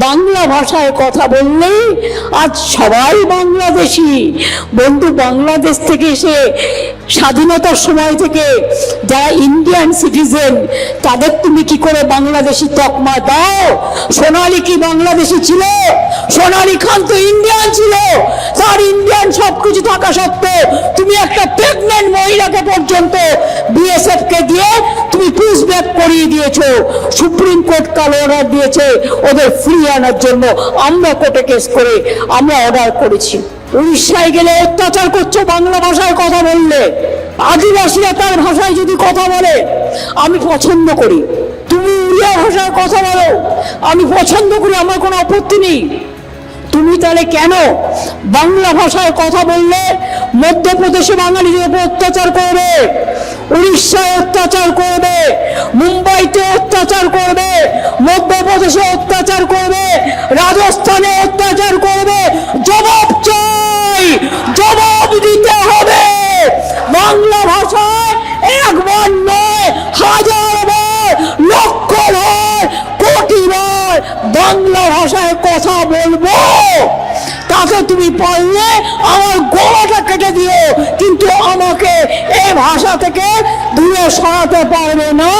বাংলা ভাষায় কথা বললেই আজ সবাই বাংলাদেশি। বন্ধু, বাংলাদেশ থেকে এসে স্বাধীনতার সময় থেকে যারা ইন্ডিয়ান সিটিজেন তাদের তুমি কি করে বাংলাদেশি তকমা দাও? সোনালি কি বাংলাদেশি ছিল? সোনালী খান তো ইন্ডিয়ান ছিল। তার ইন্ডিয়ান সবকিছু থাকা সত্ত্বেও তুমি একটা প্রেগনেন্ট মহিলাকে পর্যন্ত বিএসএফ কে দিয়ে ব্যাক করিয়ে দিয়েছ। সুপ্রিম কোর্ট কাল অর্ডার দিয়েছে। ওদের ফ্রি আনার জন্য আমরা কোর্টে কেস করে আমরা অর্ডার করেছি। উড়িষ্যায় গেলে অত্যাচার করছ বাংলা ভাষায় কথা বললে। আদিবাসীরা তার ভাষায় যদি কথা বলে, আমি পছন্দ করি। তুমি উড়িয়া ভাষায় কথা বলো। আমি পছন্দ করি, আমার কোনো আপত্তি নেই। তুমি তাহলে কেন বাংলা ভাষায় কথা বললে মধ্যপ্রদেশে বাঙালিদের উপর অত্যাচার করবে, উড়িষ্যায় অত্যাচার করবে, মুম্বাইতে অত্যাচার করবে, মধ্যপ্রদেশে অত্যাচার করবে, রাজস্থানে অত্যাচার করবে, জবাব চাই, জবাব দিতে হবে। বাংলা ভাষায় একবার নয়, হাজার বার, লক্ষ বার, কোটি বার বাংলা ভাষায় কথা বলব। তাকে তুমি পারলে আমার গলাটা কেটে দিও। কিন্তু আমাকে এই ভাষা থেকে দূরে সরাতে পারবে না।